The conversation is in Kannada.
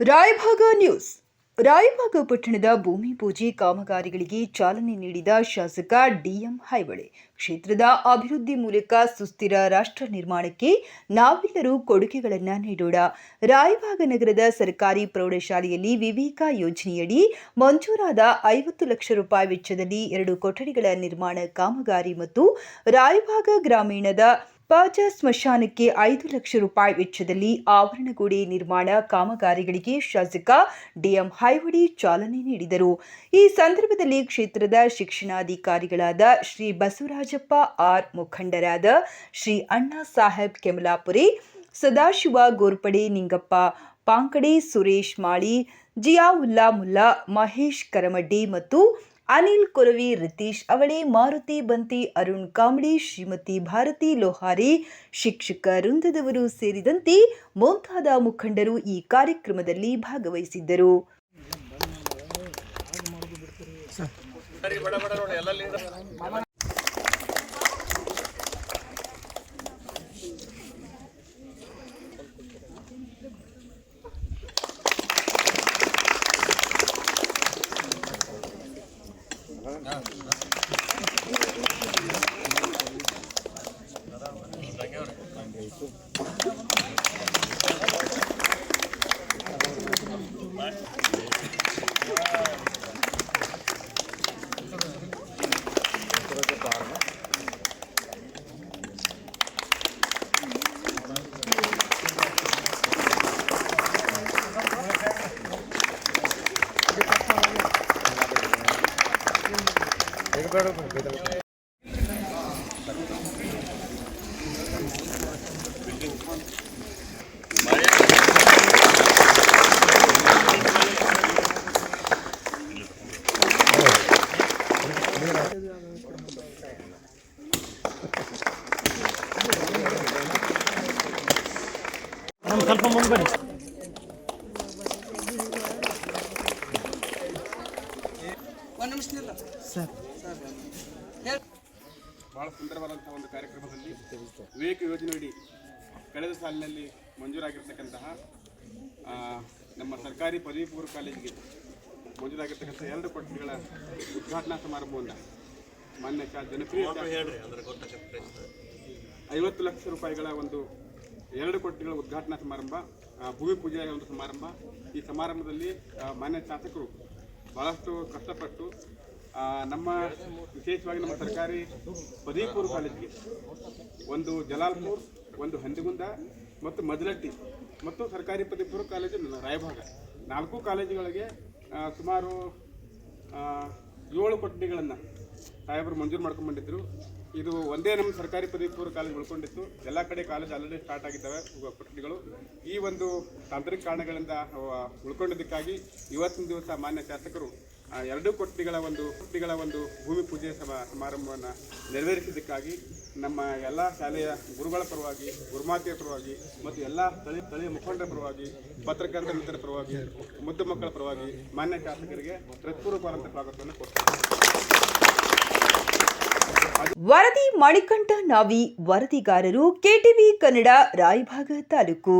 ರಾಯಭಾಗ ನ್ಯೂಸ್. ರಾಯಭಾಗ ಪಟ್ಟಣದ ಭೂಮಿ ಪೂಜೆ ಕಾಮಗಾರಿಗಳಿಗೆ ಚಾಲನೆ ನೀಡಿದ ಶಾಸಕ ಡಿಎಂ ಹೈಬಳೆ ಕ್ಷೇತ್ರದ ಅಭಿವೃದ್ಧಿ ಮೂಲಕ ಸುಸ್ಥಿರ ರಾಷ್ಟ್ರ ನಿರ್ಮಾಣಕ್ಕೆ ನಾವೆಲ್ಲರೂ ಕೊಡುಗೆಗಳನ್ನು ನೀಡೋಣ. ರಾಯಭಾಗ ನಗರದ ಸರ್ಕಾರಿ ಪ್ರೌಢಶಾಲೆಯಲ್ಲಿ ವಿವೇಕ ಯೋಜನೆಯಡಿ ಮಂಜೂರಾದ ಐವತ್ತು ಲಕ್ಷ ರೂಪಾಯಿ ವೆಚ್ಚದಲ್ಲಿ ಎರಡು ಕೊಠಡಿಗಳ ನಿರ್ಮಾಣ ಕಾಮಗಾರಿ ಮತ್ತು ರಾಯಭಾಗ ಗ್ರಾಮೀಣದ ಪಾಜ ಸ್ಮಶಾನಕ್ಕೆ ಐದು ಲಕ್ಷ ರೂಪಾಯಿ ವೆಚ್ಚದಲ್ಲಿ ಆವರಣಗೋಡೆ ನಿರ್ಮಾಣ ಕಾಮಗಾರಿಗಳಿಗೆ ಶಾಸಕ ಡಿಎಂ ಹೈವಡಿ ಚಾಲನೆ ನೀಡಿದರು. ಈ ಸಂದರ್ಭದಲ್ಲಿ ಕ್ಷೇತ್ರದ ಶಿಕ್ಷಣಾಧಿಕಾರಿಗಳಾದ ಶ್ರೀ ಬಸವರಾಜಪ್ಪ ಆರ್ ಮುಖಂಡರಾದ ಶ್ರೀ ಅಣ್ಣಾ ಸಾಹೇಬ್ ಕೆಮಲಾಪುರಿ, ಸದಾಶಿವ ಗೋರ್ಪಡೆ ನಿಂಗಪ್ಪ, ಪಾಂಕಡೆ ಸುರೇಶ್ ಮಾಳಿ, ಜಿಯಾವುಲ್ಲಾ ಮುಲ್ಲಾ, ಮಹೇಶ್ ಕರಮಡ್ಡಿ ಮತ್ತು ಅನಿಲ್ ಕೊರವಿ ರಿತೀಶ್ ಅವಳೆ, ಮಾರುತಿ ಬಂತಿ ಅರುಣ್ ಕಾಮಡಿ, ಶ್ರೀಮತಿ ಭಾರತಿ ಲೋಹಾರಿ, ಶಿಕ್ಷಕ ವೃಂದದವರು ಸೇರಿದಂತೆ ಮುಂತಾದ ಮುಖಂಡರು ಈ ಕಾರ್ಯಕ್ರಮದಲ್ಲಿ ಭಾಗವಹಿಸಿದ್ದರು. Gracias. ಸ್ವಲ್ಪ ಮುಂದೆ ಬನ್ನಿ. ಸರ್. ಬಹಳ ಸುಂದರವಾದಂಥ ಒಂದು ಕಾರ್ಯಕ್ರಮದಲ್ಲಿ ವಿವೇಕ ಯೋಜನೆಯಡಿ ಕಳೆದ ಸಾಲಿನಲ್ಲಿ ಮಂಜೂರಾಗಿರ್ತಕ್ಕಂತಹ ನಮ್ಮ ಸರ್ಕಾರಿ ಪದವಿ ಪೂರ್ವ ಕಾಲೇಜಿಗೆ ಮಂಜೂರಾಗಿರ್ತಕ್ಕಂಥ ಎರಡು ಕೊಠಡಿಗಳ ಉದ್ಘಾಟನಾ ಸಮಾರಂಭವನ್ನು ಮಾನ್ಯ ಚಾ ಜನಪ್ರಿಯ ಐವತ್ತು ಲಕ್ಷ ರೂಪಾಯಿಗಳ ಒಂದು ಎರಡು ಕೊಠಡಿಗಳ ಉದ್ಘಾಟನಾ ಸಮಾರಂಭ ಭೂಮಿ ಪೂಜೆಯ ಒಂದು ಸಮಾರಂಭ. ಈ ಸಮಾರಂಭದಲ್ಲಿ ಮಾನ್ಯ ಶಾಸಕರು ಬಹಳಷ್ಟು ಕಷ್ಟಪಟ್ಟು ನಮ್ಮ ವಿಶೇಷವಾಗಿ ನಮ್ಮ ಸರ್ಕಾರಿ ಪದವಿಪೂರ್ವ ಕಾಲೇಜಿಗೆ ಒಂದು ಜಲಾಲ್ಪುರ್, ಒಂದು ಹಂದಿಗುಂದ ಮತ್ತು ಮದಲಟ್ಟಿ ಮತ್ತು ಸರ್ಕಾರಿ ಪದವಿಪೂರ್ವ ಕಾಲೇಜು ರಾಯಭಾಗ. ನಾಲ್ಕು ಕಾಲೇಜುಗಳಿಗೆ ಸುಮಾರು ಏಳು ಕೊಠಡಿಗಳನ್ನು ಸಾಹೇಬರು ಮಂಜೂರು ಮಾಡ್ಕೊಂಡ್ಬಂದಿದ್ದರು ಇದು ಒಂದೇ ನಮ್ಮ ಸರ್ಕಾರಿ ಪದವಿ ಪೂರ್ವ ಕಾಲೇಜ್ ಉಳ್ಕೊಂಡಿತ್ತು. ಎಲ್ಲ ಕಡೆ ಕಾಲೇಜ್ ಆಲ್ರೆಡಿ ಸ್ಟಾರ್ಟ್ ಆಗಿದ್ದಾವೆ ಕೊಠಡಿಗಳು ಈ ಒಂದು ತಾಂತ್ರಿಕ ಕಾರಣಗಳಿಂದ ಉಳ್ಕೊಂಡಿದ್ದಕ್ಕಾಗಿ ಇವತ್ತಿನ ದಿವಸ ಮಾನ್ಯ ಶಾಸಕರು ಎರಡೂ ಕೊಠಡಿಗಳ ಒಂದು ಕೊಠಡಿಗಳ ಒಂದು ಭೂಮಿ ಪೂಜೆ ಸಮ ಸಮಾರಂಭವನ್ನು ನೆರವೇರಿಸಿದ್ದಕ್ಕಾಗಿ ನಮ್ಮ ಎಲ್ಲ ಶಾಲೆಯ ಗುರುಗಳ ಪರವಾಗಿ, ಗುರುಮಾತೆಯ ಪರವಾಗಿ ಮತ್ತು ಎಲ್ಲ ಸ್ಥಳೀಯ ಸ್ಥಳೀಯ ಮುಖಂಡರ ಪರವಾಗಿ ಪತ್ರಕರ್ತರ ಮಿತ್ರರ ಪರವಾಗಿ, ಮುದ್ದು ಮಕ್ಕಳ ಪರವಾಗಿ ಮಾನ್ಯ ಶಾಸಕರಿಗೆ ಹೃತ್ಪೂರ್ವಕವಾದಂಥ ಸ್ವಾಗತವನ್ನು ಕೊಡ್ತಾರೆ ವರದಿ ಮಣಿಕಂಠ ನಾವಿ ವರದಿಗಾರರು, ಕೆಟಿವಿ ಕನ್ನಡ, ರಾಯಭಾಗ ತಾಲೂಕು.